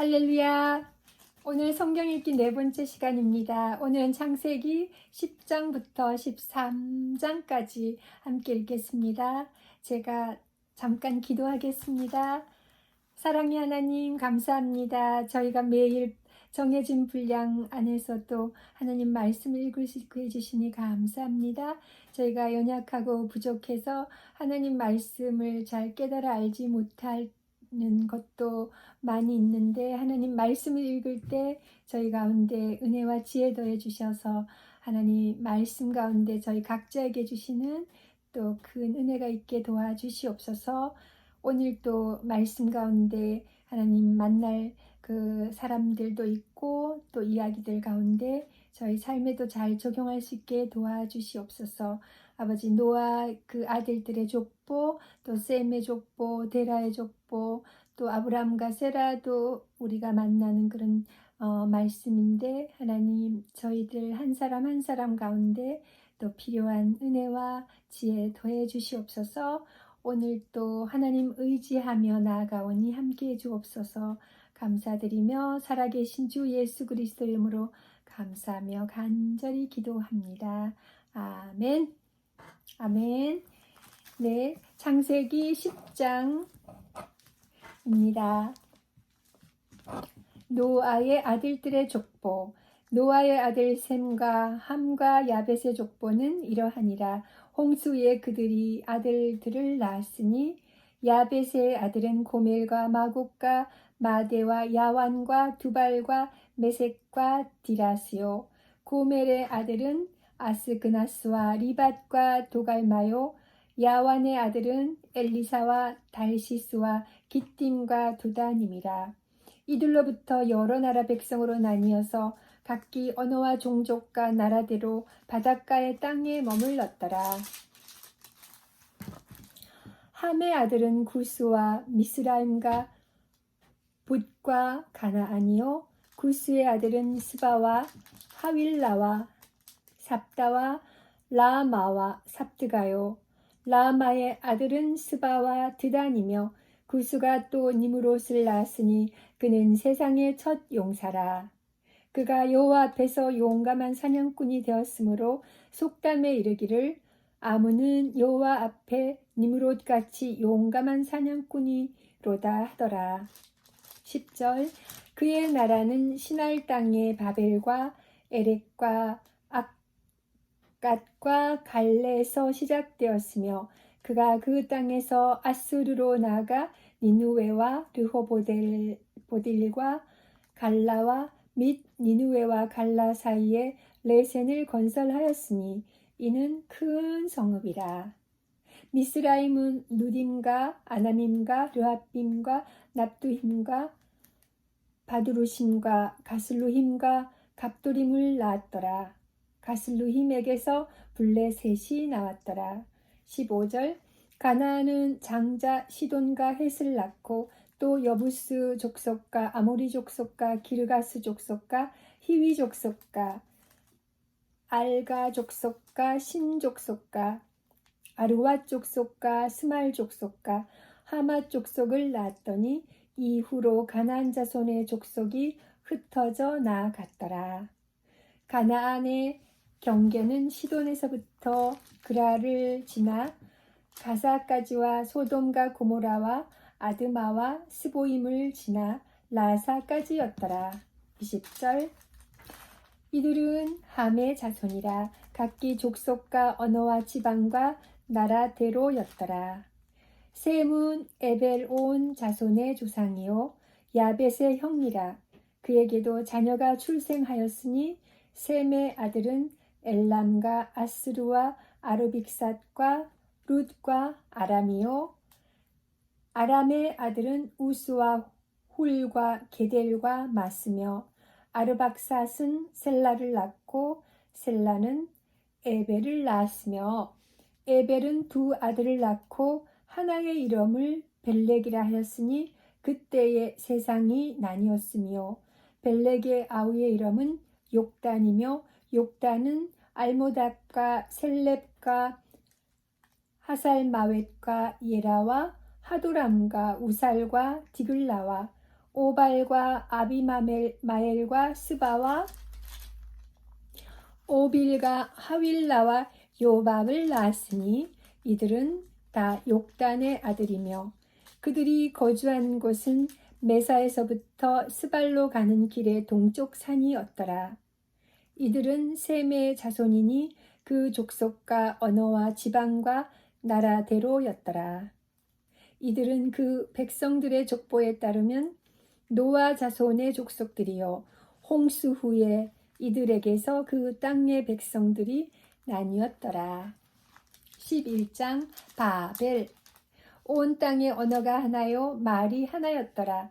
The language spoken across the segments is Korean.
할렐루야. 오늘 성경 읽기 네 번째 시간입니다. 오늘은 창세기 10장부터 13장까지 함께 읽겠습니다. 제가 잠깐 기도하겠습니다. 사랑의 하나님, 감사합니다. 저희가 매일 정해진 분량 안에서도 하나님 말씀을 읽을 수 있게 해주시니 감사합니다. 저희가 연약하고 부족해서 하나님 말씀을 잘 깨달아 알지 못할 는 것도 많이 있는데 하나님 말씀을 읽을 때 저희 가운데 은혜와 지혜 더해 주셔서 하나님 말씀 가운데 저희 각자에게 주시는 또 큰 은혜가 있게 도와주시옵소서. 오늘 또 말씀 가운데 하나님 만날 그 사람들도 있고 또 이야기들 가운데 저희 삶에도 잘 적용할 수 있게 도와주시옵소서 아버지 노아 그 아들들의 족보 또 셈의 족보 데라의 족보 또 아브람과 세라도 우리가 만나는 그런 어, 말씀인데 하나님 저희들 한 사람 한 사람 가운데 또 필요한 은혜와 지혜 더해 주시옵소서 오늘 또 하나님 의지하며 나아가오니 함께 해 주옵소서 감사드리며 살아계신 주 예수 그리스도 이름으로 감사하며 간절히 기도합니다. 아멘. 아멘. 네, 창세기 10장입니다. 노아의 아들들의 족보. 노아의 아들 셈과 함과 야벳의 족보는 이러하니라. 홍수에 그들이 아들들을 낳았으니 야벳의 아들은 고멜과 마곡과 마대와 야완과 두발과 메색과 디라스요. 고멜의 아들은 아스그나스와 리밧과 도갈마요 야완의 아들은 엘리사와 달시스와 기띔과 두다님이라 이들로부터 여러 나라 백성으로 나뉘어서 각기 언어와 종족과 나라대로 바닷가의 땅에 머물렀더라. 함의 아들은 구스와 미스라임과 붓과 가나아니요 구스의 아들은 스바와 하윌라와 삽다와 라마와 삽드가요. 라마의 아들은 스바와 드단이며 구수가 또 니무롯을 낳았으니 그는 세상의 첫 용사라. 그가 여호와 앞에서 용감한 사냥꾼이 되었으므로 속담에 이르기를 아무는 여호와 앞에 니무롯 같이 용감한 사냥꾼이로다 하더라. 10절 그의 나라는 신할 땅의 바벨과 에렉과 갓과 갈레에서 시작되었으며 그가 그 땅에서 아수르로 나아가 니누웨와 르호보델과 갈라와 및 니누웨와 갈라 사이에 레센을 건설하였으니 이는 큰 성읍이라. 미스라임은 누딤과 아나밈과 르합빔과 납두힘과 바두루심과 가슬루힘과 갑도림을 낳았더라. 가슬루힘에게서 블레셋이 나왔더라. 15절 가나안은 장자 시돈과 헷을 낳고 또 여부스 족속과 아모리 족속과 기르가스 족속과 히위 족속과 알가 족속과 신 족속과 아르와 족속과 스말 족속과 하마 족속을 낳았더니 이후로 가나안 자손의 족속이 흩어져 나아갔더라. 가나안의 경계는 시돈에서부터 그라를 지나 가사까지와 소돔과 고모라와 아드마와 스보임을 지나 라사까지였더라. 20절 이들은 함의 자손이라 각기 족속과 언어와 지방과 나라대로였더라. 셈은 에벨온 자손의 조상이요 야벳의 형이라 그에게도 자녀가 출생하였으니 셈의 아들은 엘람과 아스루와 아르빅삿과 룻과 아람이요. 아람의 아들은 우스와 훌과 게델과 마스며 아르박삿은 셀라를 낳고 셀라는 에벨을 낳았으며 에벨은 두 아들을 낳고 하나의 이름을 벨렉이라 하였으니 그때의 세상이 나뉘었으며 벨렉의 아우의 이름은 욕단이며 욕단은 알모답과 셀렙과 하살마웻과 예라와 하도람과 우살과 디글라와 오발과 아비마엘과 스바와 오빌과 하윌라와 요밥을 낳았으니 이들은 다 욕단의 아들이며 그들이 거주한 곳은 메사에서부터 스발로 가는 길의 동쪽 산이었더라. 이들은 셈의 자손이니 그 족속과 언어와 지방과 나라대로였더라. 이들은 그 백성들의 족보에 따르면 노아 자손의 족속들이요 홍수 후에 이들에게서 그 땅의 백성들이 나뉘었더라. 11장 바벨 온 땅의 언어가 하나요 말이 하나였더라.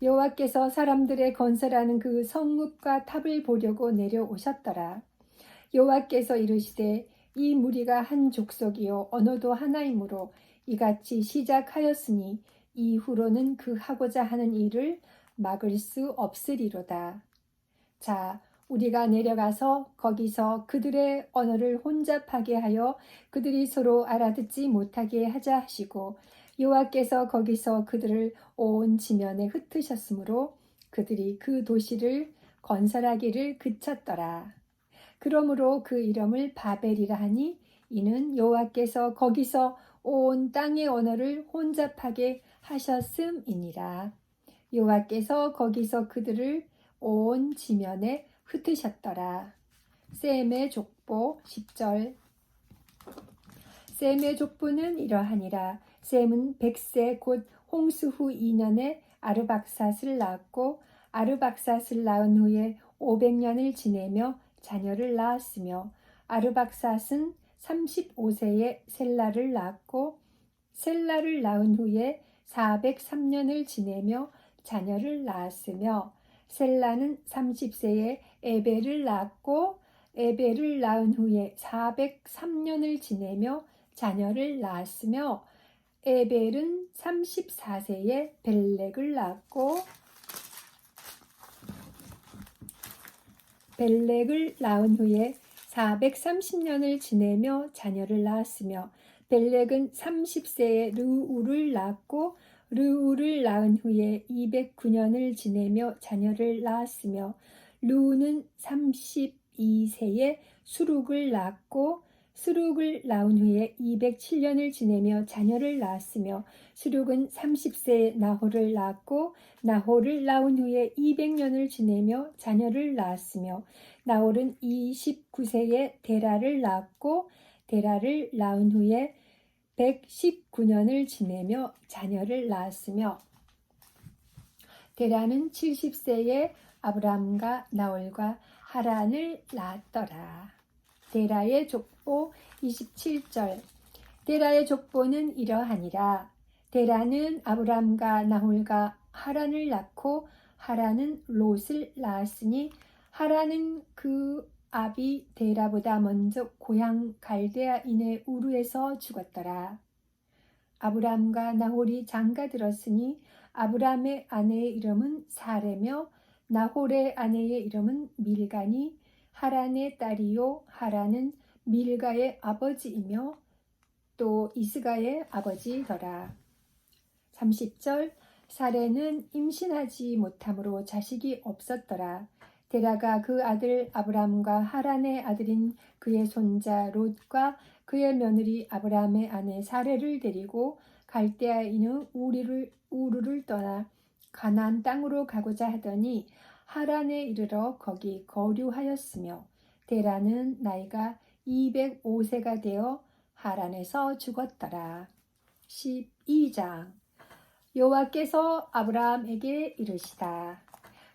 여호와께서 사람들의 건설하는 그 성읍과 탑을 보려고 내려오셨더라. 여호와께서 이르시되 이 무리가 한 족속이요 언어도 하나이므로 이같이 시작하였으니 이후로는 그 하고자 하는 일을 막을 수 없으리로다. 자, 우리가 내려가서 거기서 그들의 언어를 혼잡하게 하여 그들이 서로 알아듣지 못하게 하자 하시고 여호와께서 거기서 그들을 온 지면에 흩으셨으므로 그들이 그 도시를 건설하기를 그쳤더라. 그러므로 그 이름을 바벨이라 하니 이는 여호와께서 거기서 온 땅의 언어를 혼잡하게 하셨음이니라. 여호와께서 거기서 그들을 온 지면에 흩으셨더라. 셈의 족보 10절 셈의 족보는 이러하니라. 셈은 백세 곧 홍수 후 2년에 아르박삿을 낳았고 아르박삿을 낳은 후에 500년을 지내며 자녀를 낳았으며 아르박삿은 35세에 셀라를 낳았고 셀라를 낳은 후에 403년을 지내며 자녀를 낳았으며 셀라는 30세에 에벨을 낳았고 에벨을 낳은 후에 403년을 지내며 자녀를 낳았으며 에벨은 34세에 벨렉을 낳았고 벨렉을 낳은 후에 430년을 지내며 자녀를 낳았으며 벨렉은 30세에 르우를 낳았고 르우를 낳은 후에 209년을 지내며 자녀를 낳았으며 르우는 32세에 수룩을 낳았고 수룩을 낳은 후에 207년을 지내며 자녀를 낳았으며 수룩은 30세에 나홀을 낳았고 나홀을 낳은 후에 200년을 지내며 자녀를 낳았으며 나홀은 29세에 데라를 낳았고 데라를 낳은 후에 119년을 지내며 자녀를 낳았으며 데라는 70세에 아브람과 나홀과 하란을 낳았더라. 데라의 족 보 27절 데라의 족보는 이러하니라. 데라는 아브람과 나홀과 하란을 낳고 하란은 롯을 낳았으니 하란은 그 아비 데라보다 먼저 고향 갈대아인의 우르에서 죽었더라. 아브람과 나홀이 장가 들었으니 아브람의 아내의 이름은 사레며 나홀의 아내의 이름은 밀가니 하란의 딸이요 하란은 밀가의 아버지이며 또 이스가의 아버지더라. 30절 사레는 임신하지 못함으로 자식이 없었더라. 데라가 그 아들 아브람과 하란의 아들인 그의 손자 롯과 그의 며느리 아브람의 아내 사레를 데리고 갈대아인의 우리를 우르를 떠나 가나안 땅으로 가고자 하더니 하란에 이르러 거기 거류하였으며 데라는 나이가 205세가 되어 하란에서 죽었더라. 12장 여호와께서 아브라함에게 이르시다.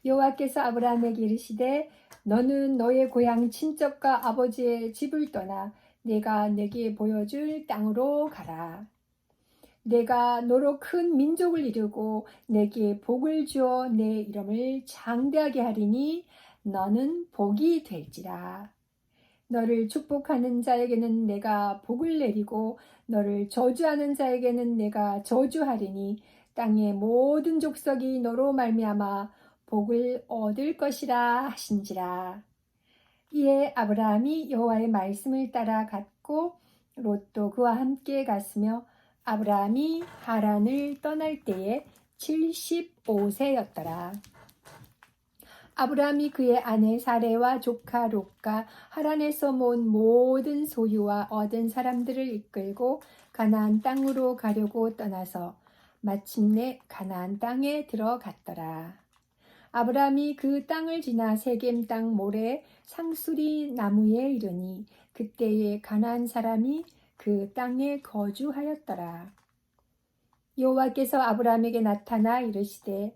여호와께서 아브라함에게 이르시되 너는 너의 고향 친척과 아버지의 집을 떠나 내가 내게 보여줄 땅으로 가라. 내가 너로 큰 민족을 이루고 내게 복을 주어 내 이름을 장대하게 하리니 너는 복이 될지라. 너를 축복하는 자에게는 내가 복을 내리고 너를 저주하는 자에게는 내가 저주하리니 땅의 모든 족속이 너로 말미암아 복을 얻을 것이라 하신지라. 이에 아브라함이 여호와의 말씀을 따라 갔고 롯도 그와 함께 갔으며 아브라함이 하란을 떠날 때에 75세였더라. 아브라함이 그의 아내 사레와 조카 롯과 하란에서 모은 모든 소유와 얻은 사람들을 이끌고 가나안 땅으로 가려고 떠나서 마침내 가나안 땅에 들어갔더라. 아브라함이 그 땅을 지나 세겜 땅 모래 상수리 나무에 이르니 그때에 가나안 사람이 그 땅에 거주하였더라. 여호와께서 아브라함에게 나타나 이르시되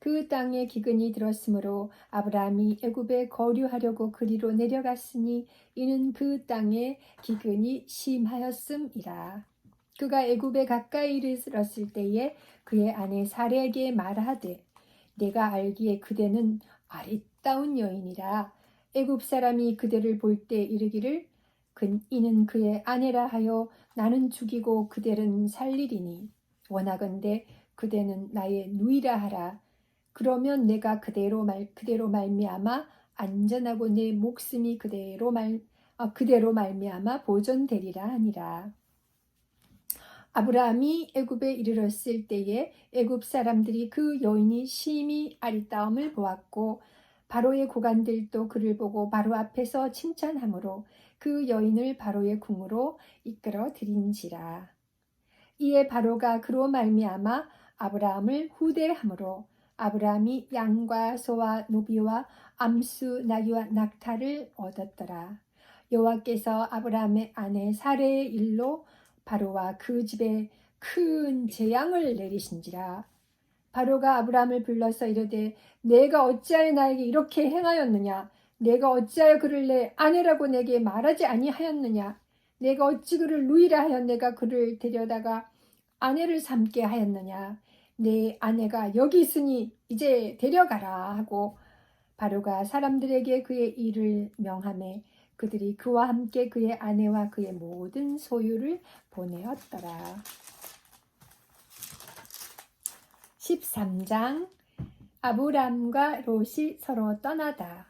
그 땅에 기근이 들었으므로 아브라함이 애굽에 거류하려고 그리로 내려갔으니 이는 그 땅에 기근이 심하였음이라. 그가 애굽에 가까이 이르렀을 때에 그의 아내 사례에게 말하되 내가 알기에 그대는 아리따운 여인이라. 애굽 사람이 그대를 볼 때 이르기를 그, 이는 그의 아내라 하여 나는 죽이고 그대는 살리리니. 원하건대 그대는 나의 누이라 하라 그러면 내가 그대로 말 그대로 말미암아 안전하고 내 목숨이 그대로 말 아, 그대로 말미암아 보존되리라 하니라. 아브라함이 애굽에 이르렀을 때에 애굽 사람들이 그 여인이 심히 아리따움을 보았고 바로의 고관들도 그를 보고 바로 앞에서 칭찬하므로 그 여인을 바로의 궁으로 이끌어 들인지라. 이에 바로가 그로 말미암아 아브라함을 후대함으로 아브라함이 양과 소와 노비와 암수 나귀와 낙타를 얻었더라. 여호와께서 아브라함의 아내 사레의 일로 바로와 그 집에 큰 재앙을 내리신지라. 바로가 아브라함을 불러서 이르되 내가 어찌하여 나에게 이렇게 행하였느냐? 내가 어찌하여 그를 내 아내라고 내게 말하지 아니하였느냐? 내가 어찌 그를 누이라 하여 내가 그를 데려다가 아내를 삼게 하였느냐? 내 아내가 여기 있으니 이제 데려가라 하고 바로가 사람들에게 그의 일을 명함에 그들이 그와 함께 그의 아내와 그의 모든 소유를 보내었더라. 13장 아브람과 롯이 서로 떠나다.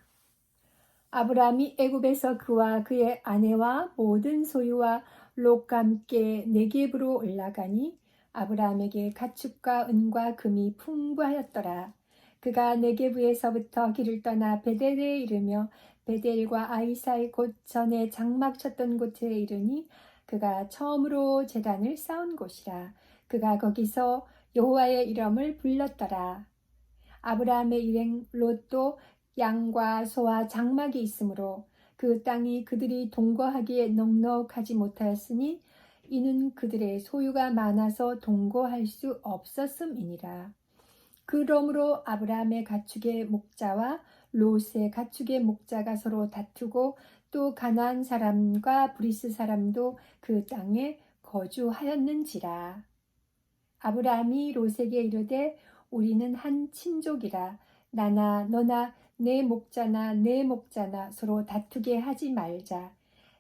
아브람이 애굽에서 그와 그의 아내와 모든 소유와 롯과 함께 네겝으로 올라가니 아브라함에게 가축과 은과 금이 풍부하였더라. 그가 네게부에서부터 길을 떠나 베델에 이르며 베델과 아이사의 곧 전에 장막 쳤던 곳에 이르니 그가 처음으로 재단을 쌓은 곳이라. 그가 거기서 여호와의 이름을 불렀더라. 아브라함의 일행 롯도 양과 소와 장막이 있으므로 그 땅이 그들이 동거하기에 넉넉하지 못하였으니 이는 그들의 소유가 많아서 동거할 수 없었음이니라. 그러므로 아브라함의 가축의 목자와 롯의 가축의 목자가 서로 다투고 또 가나안 사람과 브리스 사람도 그 땅에 거주하였는지라. 아브라함이 롯에게 이르되 우리는 한 친족이라 나나 너나 내 목자나 내 목자나 서로 다투게 하지 말자.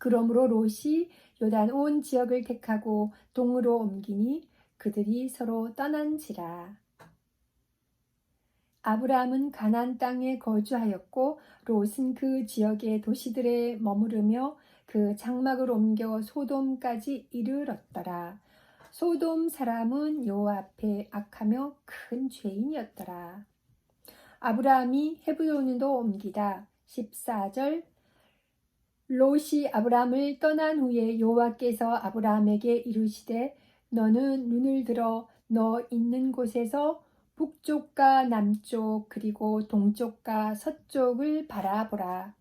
그러므로 롯이 요단 온 지역을 택하고 동으로 옮기니 그들이 서로 떠난지라. 아브라함은 가나안 땅에 거주하였고 롯은 그 지역의 도시들에 머무르며 그 장막을 옮겨 소돔까지 이르렀더라. 소돔 사람은 여호와 앞에 악하며 큰 죄인이었더라. 아브라함이 헤브론으로 옮기다 14절 롯이 아브라함을 떠난 후에 여호와께서 아브라함에게 이르시되 너는 눈을 들어 너 있는 곳에서 북쪽과 남쪽 그리고 동쪽과 서쪽을 바라보라.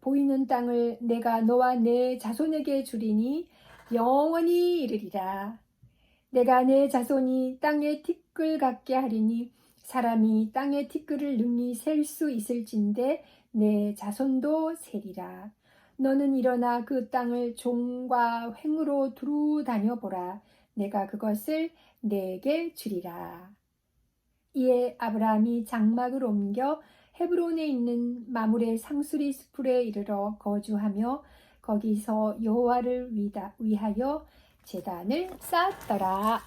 보이는 땅을 내가 너와 내 자손에게 주리니 영원히 이르리라. 내가 내 자손이 땅의 티끌 같게 하리니 사람이 땅의 티끌을 능히 셀 수 있을진데 내 자손도 세리라. 너는 일어나 그 땅을 종과 횡으로 두루 다녀보라. 내가 그것을 내게 주리라. 이에 아브라함이 장막을 옮겨 헤브론에 있는 마물의 상수리 숲에 이르러 거주하며 거기서 여호와를 위하여 제단을 쌓았더라.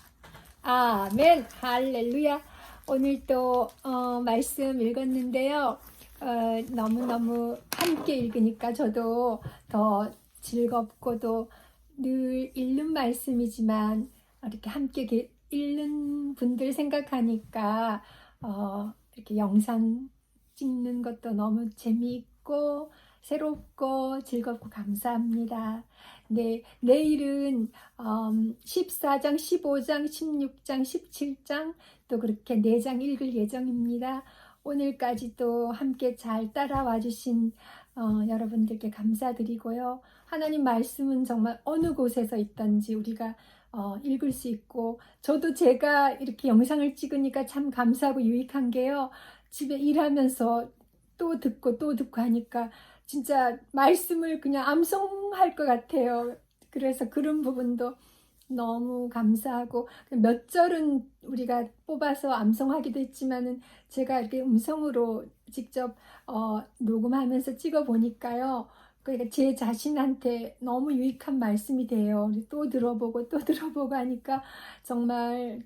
아멘, 할렐루야. 오늘 또 어, 말씀 읽었는데요. 어, 너무너무 함께 읽으니까 저도 더 즐겁고도 늘 읽는 말씀이지만 이렇게 함께 게- 읽는 분들 생각하니까 어, 이렇게 영상 찍는 것도 너무 재미있고 새롭고 즐겁고 감사합니다. 네, 내일은 음, 14장, 15장, 16장, 17장 또 그렇게 4장 읽을 예정입니다. 오늘까지 또 함께 잘 따라와 주신 어, 여러분들께 감사드리고요. 하나님 말씀은 정말 어느 곳에서 있던지 우리가 어, 읽을 수 있고 저도 제가 이렇게 영상을 찍으니까 참 감사하고 유익한 게요. 집에 일하면서 또 듣고 또 듣고 하니까 진짜 말씀을 그냥 암송할 것 같아요. 그래서 그런 부분도 너무 감사하고 몇 절은 우리가 뽑아서 암송하기도 했지만은 제가 이렇게 음성으로 직접 어, 녹음하면서 찍어 보니까요. 그러니까 제 자신한테 너무 유익한 말씀이 돼요. 또 들어보고 또 들어보고 하니까 정말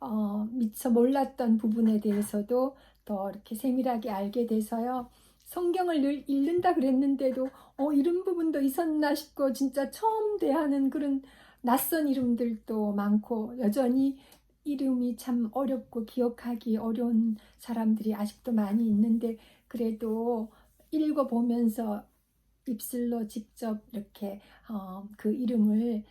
어, 미처 몰랐던 부분에 대해서도 더 이렇게 세밀하게 알게 돼서요. 성경을 늘 읽는다 그랬는데도 어, 이런 부분도 있었나 싶고 진짜 처음 대하는 그런 낯선 이름들도 많고 여전히 이름이 참 어렵고 기억하기 어려운 사람들이 아직도 많이 있는데 그래도 읽어보면서 입술로 직접 이렇게 어, 그 이름을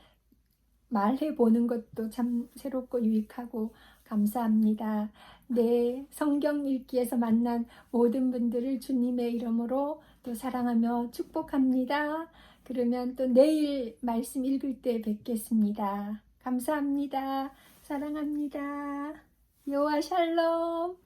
말해 보는 것도 참 새롭고 유익하고 감사합니다. 네, 성경 읽기에서 만난 모든 분들을 주님의 이름으로 또 사랑하며 축복합니다. 그러면 또 내일 말씀 읽을 때 뵙겠습니다. 감사합니다. 사랑합니다. 여호와 샬롬.